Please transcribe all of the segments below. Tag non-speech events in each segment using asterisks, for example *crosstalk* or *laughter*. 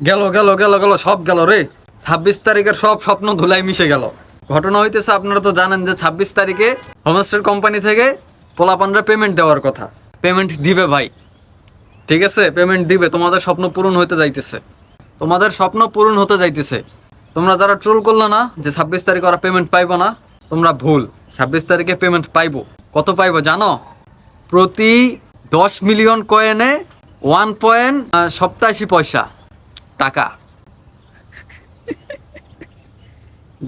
গেল গেল গেল গেল, সব গেল রে। ছাব্বিশ তারিখের সব স্বপ্ন ধুলাই মিশে গেল। ঘটনা হইতেছে, আপনারা তো জানেন যে ছাব্বিশ তারিখে হোমস্টের কোম্পানি থেকে পোলাপানরা পেমেন্ট দেওয়ার কথা। পেমেন্ট দিবে ভাই। ঠিক আছে? পেমেন্ট দিবে। তোমাদের স্বপ্ন পূরণ হতে যাইতেছে। তোমাদের স্বপ্ন পূরণ হতে যাইতেছে। তোমরা যারা ট্রোল করল না যে ছাব্বিশ তারিখে ওরা পেমেন্ট পাইবো না, তোমরা ভুল। ছাব্বিশ তারিখে পেমেন্ট পাইবো। কত পাইবো জানো? প্রতি দশ মিলিয়ন কয়েনে ওয়ান পয়েন্ট সপ্তাশি পয়সা। টাকা। *laughs*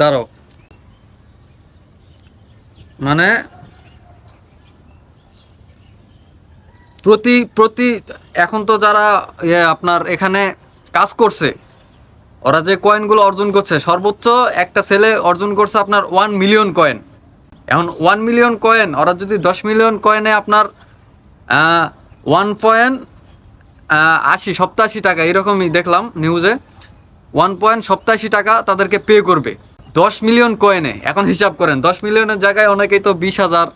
দাঁড়ো মানে প্রতি প্রতি এখন তো যারা আপনার এখানে কাজ করছে, ওরা যে কয়েনগুলো অর্জন করছে, সর্বোচ্চ একটা ছেলে অর্জন করছে আপনার ওয়ান মিলিয়ন কয়েন এখন ওয়ান মিলিয়ন কয়েন ওরা যদি দশ মিলিয়ন কয়েনে আপনার ওয়ান পয়েন্ট আশি, সপ্তাশি টাকা, এরকমই দেখলাম নিউজে ওয়ান পয়েন্ট সপ্তাশি টাকা তাদেরকে পে করবে। দশ মিলিয়ন কয়েনে এখন হিসাব করেন, দশ মিলিয়নের জায়গায় অনেকেই তো বিশ হাজার,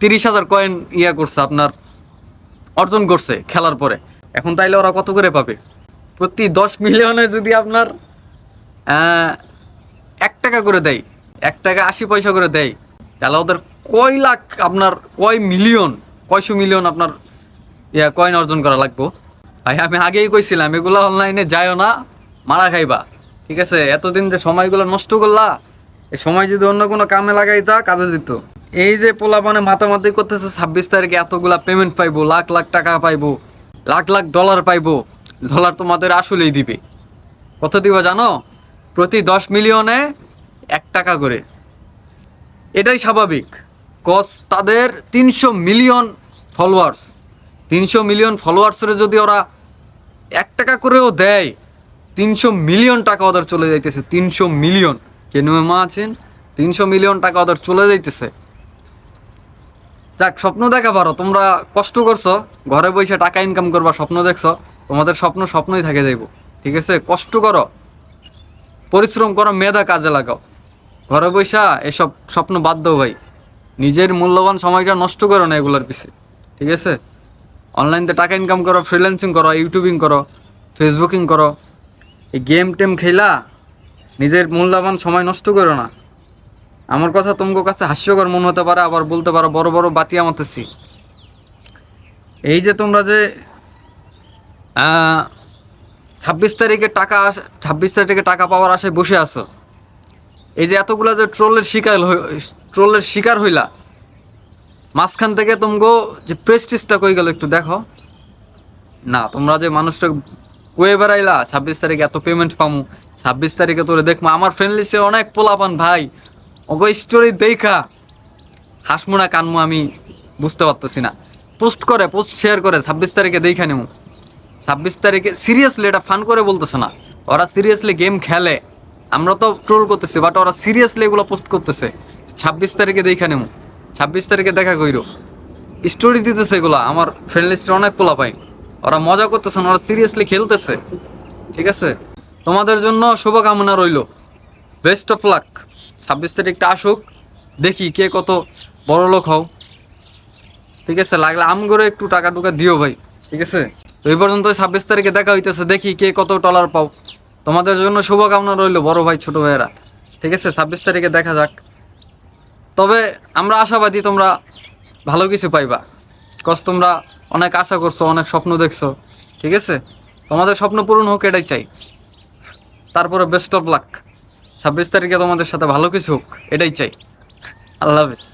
তিরিশ হাজার কয়েন ইয়া করছে, আপনার অর্জন করছে খেলার পরে। এখন তাইলে ওরা কত করে পাবে? প্রতি দশ মিলিয়নে যদি আপনার এক টাকা করে দেয়, এক টাকা আশি পয়সা করে দেয়, তাহলে ওদের কয় লাখ আপনার, কয় মিলিয়ন কয়শো মিলিয়ন আপনার ইয়া কয়েন অর্জন করা লাগবো? ভাই, আমি আগেই কইছিলাম, এগুলো অনলাইনে যাইও না, মারা খাইবা। ঠিক আছে? এতদিন যে সময়গুলো নষ্ট করলা, এই সময় যদি অন্য কোনো কামে লাগাইতা, কাজে দিত। এই যে পোলা পোলাপানে মাতামাতি করতেছে, ছাব্বিশ তারিখে এতগুলা পেমেন্ট পাইবো, লাখ লাখ টাকা পাইবো, লাখ লাখ ডলার পাইবো ডলার তোমাদের আসলেই দিবে। কত দিব জানো? প্রতি দশ মিলিয়নে এক টাকা করে। এটাই স্বাভাবিক। কজ তাদের তিনশো মিলিয়ন ফলোয়ার্স তিনশো মিলিয়ন ফলোয়ার্সের যদি ওরা এক টাকা করেও দেয়, তিনশো মিলিয়ন টাকা ওদের চলে যাইতেছে, তিনশো মিলিয়ন। কেন মা আছেন? তিনশো মিলিয়ন টাকা ওদের চলে যাইতেছে। যাক, স্বপ্ন দেখা পারো, তোমরা কষ্ট করছ, ঘরে বসে টাকা ইনকাম করবা, স্বপ্ন দেখছ, তোমাদের স্বপ্ন স্বপ্নই থাকে যাইব, ঠিক আছে? কষ্ট করো, পরিশ্রম করো, মেধা কাজে লাগাও। ঘরে বৈশা এসব স্বপ্ন দাও ভাই। নিজের মূল্যবান সময়টা নষ্ট করো না এগুলোর পিছে, ঠিক আছে? অনলাইনতে টাকা ইনকাম করো ফ্রিল্যান্সিং করো ইউটিউবিং করো ফেসবুকিং করো। এই গেম টেম খেলা, নিজের মূল্যবান সময় নষ্ট করো না। আমার কথা তোমার কাছে হাস্যকর মনে হতে পারে, আবার বলতে পারো, বড় বড় বাতি আমাতেছি এই যে তোমরা যে ছাব্বিশ তারিখে টাকা ছাব্বিশ তারিখে টাকা পাওয়ার আশায় বসে আছো। এই যে এতগুলা যে ট্রোলের শিকার ট্রোলের শিকার হইলা মাঝখান থেকে তোমগো যে প্রেস্টিজটা কই গেল একটু দেখো। না, তোমরা যে মানুষটা কয়ে বেড়াইলা, ছাব্বিশ তারিখে এত পেমেন্ট পামু, ছাব্বিশ তারিখে তোরে দেখব আমার ফ্রেন্ড লিস্টে অনেক পোলাপান ভাই। ওগো স্টোরি দেখা হাসমু না কানমু আমি বুঝতে পারতেছি না। পোস্ট করে, পোস্ট শেয়ার করে, ছাব্বিশ তারিখে দেখা নেব ছাব্বিশ তারিখে সিরিয়াসলি এটা ফান করে বলতেছে না। ওরা সিরিয়াসলি গেম খেলে। আমরা তো ট্রোল করতেছি বাট ওরা সিরিয়াসলি এগুলো পোস্ট করতেছে। ছাব্বিশ তারিখে দেখা নেব ছাব্বিশ তারিখে দেখা কইরো। স্টোরি দিতেছে এগুলো, আমার ফ্রেন্ড লিস্টে অনেক পোলা পাই ওরা মজা করতেছে ওরা সিরিয়াসলি খেলতেছে। ঠিক আছে? তোমাদের জন্য শুভকামনা রইল। বেস্ট অফ লাক ছাব্বিশ তারিখটা আসুক, দেখি কে কত বড় লোক হও। ঠিক আছে? লাগলে আম করে একটু টাকা টুকা দিও ভাই। ঠিক আছে? তো এই পর্যন্ত ছাব্বিশ তারিখে দেখা হইতেছে, দেখি কে কত ডলার পাও। তোমাদের জন্য শুভকামনা রইল, বড় ভাই, ছোট ভাইয়েরা। ঠিক আছে? ছাব্বিশ তারিখে দেখা যাক। তবে আমরা আশাবাদী তোমরা ভালো কিছু পাইবা। কজ তোমরা অনেক আশা করছ, অনেক স্বপ্ন দেখছ, ঠিক আছে? তোমাদের স্বপ্ন পূরণ হোক, এটাই চাই। তারপরে বেস্ট অফ লাক ছাব্বিশ তারিখে তোমাদের সাথে ভালো কিছু হোক, এটাই চাই। আল্লাহ হাফিজ।